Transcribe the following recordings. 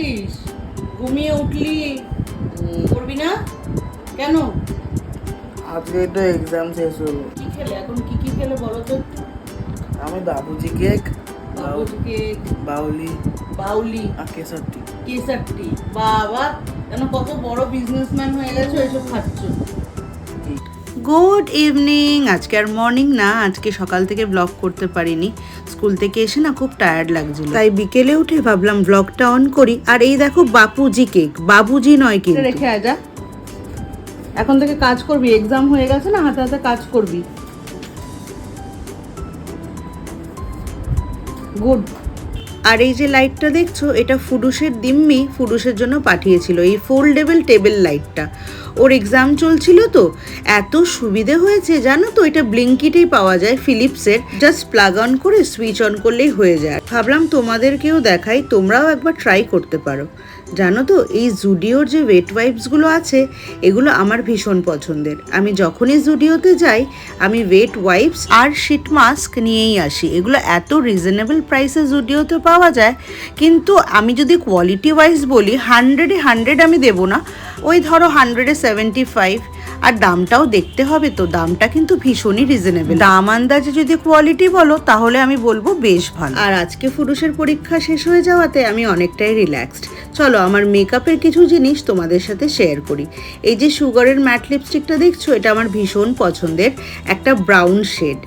আছিস ঘুমিয়ে উঠলি। করবি না? কেন? আজকে তো এক্সাম শেষ হলো। কি খেলে? এখন কি কি খেলে বলো তো? আমি বাবুজি কেক বাবুকে বাউলি। বাউলি। আর কেসারটি কেসারটি বাবা কেন কত বড় বিজনেসম্যান হয়ে গেছো এসব খাচ্ছ? গুড ইভিনিং আজকে আর মর্নিং না আজকে সকাল থেকে ব্লগ করতে পারিনি। স্কুল থেকে এসে না খুব টায়ার্ড লাগছিল। তাই বিকেলে উঠে ভাবলাম ব্লগটা অন করি। আর এই দেখো বাপুজি কেক বাবুজি নয় কেক রেখে আজা এখন থেকে কাজ করবি এক্সাম হয়ে গেছে না, হাতে হাতে কাজ করবি। গুড আর এই যে লাইটটা দেখছ, এটা ফুডুসের দিম্মি ফুডুসের জন্য পাঠিয়েছিল, এই ফোল্ডেবল টেবিল লাইটটা ওর এক্সাম চলছিল তো, এত সুবিধে হয়েছে, জানো তো, এটা ব্লিঙ্কিটেই পাওয়া যায় ফিলিপসের জাস্ট প্লাগ অন করে সুইচ অন করলেই হয়ে যায়। ভাবলাম তোমাদেরকেও দেখাই, তোমরাও একবার ট্রাই করতে পারো। জানো তো, এই জুডিওর যে ওয়েট ওয়াইপসগুলো আছে, এগুলো আমার ভীষণ পছন্দের। আমি যখনই জুডিওতে যাই, আমি ওয়েট ওয়াইপস আর শীট মাস্ক নিয়েই আসি। এগুলো এত রিজনেবল প্রাইসে জুডিওতে পাওয়া যায়। কিন্তু আমি যদি কোয়ালিটি ওয়াইজ বলি হান্ড্রেডে হান্ড্রেড আমি দেবো না। ওই ধরো হান্ড্রেডে সেভেন্টি ফাইভ আর দামটাও দেখতে হবে তো, দামটা কিন্তু ভীষণই রিজনেবল দাম আন্দাজে যদি কোয়ালিটি বলো, তাহলে আমি বলব বেশ ভালো। আর আজকে ফুরুষের পরীক্ষা শেষ হয়ে যাওয়াতে আমি অনেকটাই রিল্যাক্সড চলো, আমার মেকআপের কিছু জিনিস তোমাদের সাথে শেয়ার করি। এই যে সুগারের ম্যাট লিপস্টিকটা দেখছ, এটা আমার ভীষণ পছন্দের একটা ব্রাউন শেড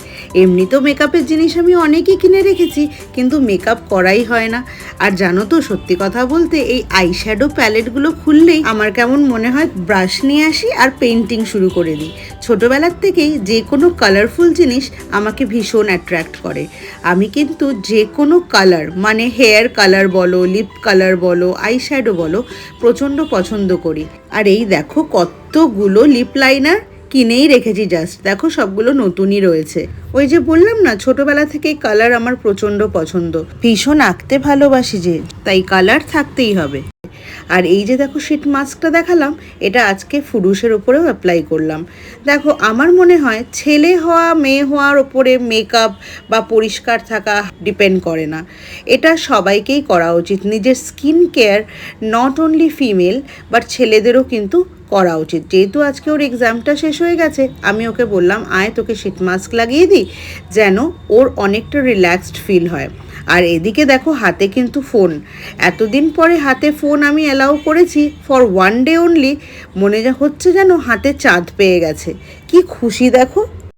এমনি তো মেকআপের জিনিস আমি অনেকই কিনে রেখেছি, কিন্তু মেকআপ করাই হয় না। আর জানো তো, সত্যি কথা বলতে, এই আইশ্যাডো প্যালেটগুলো খুললেই আমার কেমন মনে হয় ব্রাশ নিয়ে আসি আর পেন্টিং শুরু করে দিই। ছোটোবেলার থেকেই যে কোনো কালারফুল জিনিস আমাকে ভীষণ অ্যাট্রাক্ট করে। আমি কিন্তু যে কোনো কালার মানে হেয়ার কালার বলো লিপ কালার বলো আইশ্যাডো বলো, প্রচণ্ড পছন্দ করি। আর এই দেখো কতগুলো লিপ লাইনার কিনেই রেখেছি জাস্ট দেখো সবগুলো নতুনই রয়েছে। ওই যে বললাম না, ছোটবেলা থেকেই কালার আমার প্রচণ্ড পছন্দ। ভীষণ আঁকতে ভালোবাসি যে, তাই কালার থাকতেই হবে। আর এই যে দেখো শীট মাস্কটা দেখালাম, এটা আজকে ফুরুষের ওপরেও অ্যাপ্লাই করলাম। দেখো, আমার মনে হয় ছেলে হওয়া, মেয়ে হওয়ার ওপরে মেকআপ বা পরিষ্কার থাকা ডিপেন্ড করে না। এটা সবাইকেই করা উচিত। নিজের skin care not only female but ছেলেদেরও কিন্তু করা উচিত। যেহেতু আজকে ওর এক্সামটা শেষ হয়ে গেছে, আমি ওকে বললাম, আয় তোকে শীত মাস্ক লাগিয়ে দিই, যেন ওর অনেকটা রিল্যাক্সড ফিল হয়। আর এদিকে দেখো, হাতে কিন্তু ফোন এতদিন পরে হাতে ফোন আমি অ্যালাউ করেছি ফর ওয়ান ডে অনলি মনে হচ্ছে যেন হাতে চাঁদ পেয়ে গেছে। কি খুশি দেখো।